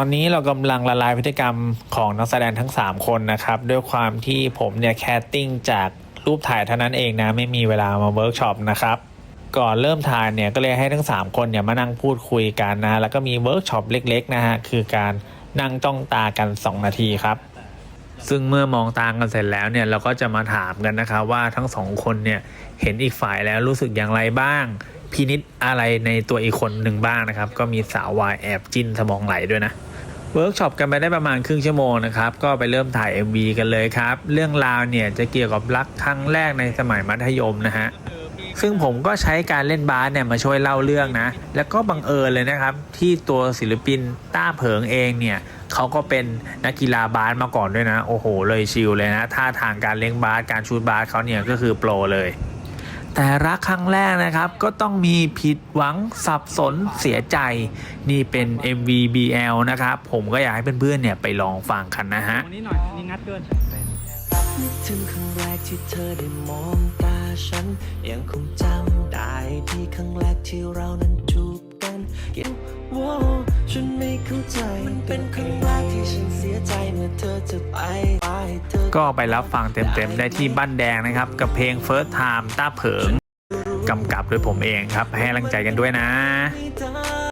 ตอนนี้เรากำลังละลายพฤติกรรมของนักแสดงทั้ง 3 คนนะครับ ด้วยความที่ผมเนี่ยแคสติ้งจากรูปถ่ายเท่านั้นเองนะ ไม่มีเวลามาเวิร์กช็อปนะครับ ก่อนเริ่มถ่ายเนี่ยก็เลยให้ทั้ง 3 คนเนี่ยมานั่งพูดคุยกันนะ แล้วก็มีเวิร์กช็อปเล็กๆนะฮะ คือการนั่งจ้องตากัน 2 นาทีครับ ซึ่งเมื่อมองตากันเสร็จแล้วเนี่ยเราก็จะมาถามกันนะครับว่าทั้งสองคนเนี่ยเห็นอีกฝ่ายแล้วรู้สึกอย่างไรบ้างพินิษอะไรในตัวอีกคนหนึ่งบ้างนะครับ ก็มีสาววายแอบจิ้นสมองไหลด้วยนะ เวิร์กช็อปกันไปได้ประมาณครึ่งชั่วโมงนะครับ ก็ไปเริ่มถ่าย MV กันเลยครับ เรื่องราวเนี่ยจะเกี่ยวกับรักครั้งแรกในสมัยมัธยมนะฮะซึ่งผมก็ใช้การเล่นบาสเนี่ยมาช่วยเล่าเรื่องนะ แล้วก็บังเอิญเลยนะครับ ที่ตัวศิลปินต้าเผิงเองเนี่ยเขาก็เป็นนักกีฬาบาสมาก่อนด้วยนะ โอ้โห เลยชิลเลยนะท่าทางการเลี้ยงบาสการชูตบาสเขาเนี่ยก็คือโปรเลย แต่รักครั้งแรกนะครับก็ต้องมีผิดหวังสับสนเสียใจ นี่เป็น MVBL นะครับ ผมก็อยากให้เพื่อนๆเนี่ยไปลองฟังกันนะฮะวันนี้หน่อยนี่งัดเกินนึกถึงครั้งแรกที่เธอได้มองตาฉัน ยังคงจำได้ที่ครั้งแรกที่เรานั้นจูบกันเยังว้าฉันไม่เข้าใจ มันเป็นครั้งแรกที่ฉันเสียใจเมื่อเธอจะไป ก็ไปรับฟังเต็มๆ ได้ที่บ้านแดงนะครับ กับเพลง First Time ต้าเผิงกำกับโดยผมเองครับ ให้กำลังใจกันด้วยนะ